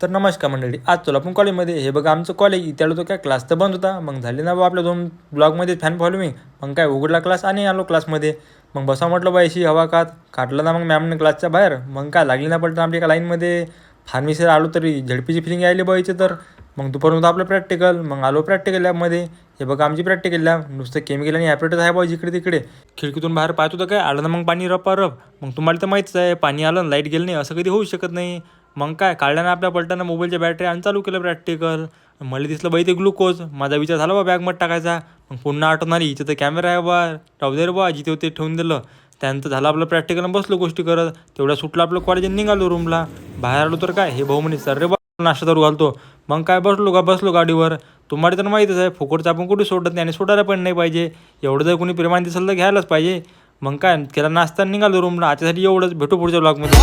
तर नमस्कार मंडळी आज तुला आपण कॉलेजमध्ये. हे बघा आमचं कॉलेज इथे तो काय क्लास तर बंद होता. मग झाले ना बा आपल्या दोन ब्लॉगमध्ये फॅन फॉलोविंग मग काय उघडला क्लास आणि आलो क्लासमध्ये मग बसा म्हटलं बा एशी हवा कात. काढलं ना मग मॅमने क्लासच्या बाहेर. मग काय लागली ना पलटं आमच्या एका लाईनमध्ये फार्मिसर आलो तरी झडपीची फिलिंग यायली बा तर. मग दुपारून होतं आपलं प्रॅक्टिकल मग आलो प्रॅक्टिकल लॅबमध्ये हे बघा आमची प्रॅक्टिकल लॅब नुसतं केमिकल आणि ॲपरेटच आहे बा जिकडे तिकडे. खिडकीतून बाहेर पाहत होतं काय आलं ना मग पाणी रप रप मग तुम्हाला तर माहीतच आहे पाणी आलं लाइट गेलं नाही असं कधी होऊ शकत नाही. मग काय काढल्यानं आपल्या पलटानं मोबाईलच्या बॅटरी आणि चालू केलं प्रॅक्टिकल मला दिसलं बाई ते ग्लुकोज माझा विचार झाला बा बॅगमध्ये टाकायचा. मग पुन्हा आठवण आली इथं तर कॅमेरा आहे बा राहू दे रे बा जिथे होते ठेवून दिलं. त्यानंतर झालं आपलं प्रॅक्टिकल बसलो गोष्टी करत. तेवढ्या सुटलं आपलं कॉलेज निघालो रूमला बाहेर आलो तर काय हे भाऊ म्हणे सर रे बा नाश्ता तर घालतो. मग काय बसलो का बसलो गाडीवर. तुम्हाला तर माहीतच आहे फुकटचं आपण कुठे सोडत नाही आणि सोडायला पण नाही पाहिजे. एवढं जर कोणी प्रेमाने दिसलं तर घ्यायलाच पाहिजे. मग काय केला नाश्ता निघालो रूमला आजच्यासाठी एवढंच भेटू पुढच्या ब्लॉगमध्ये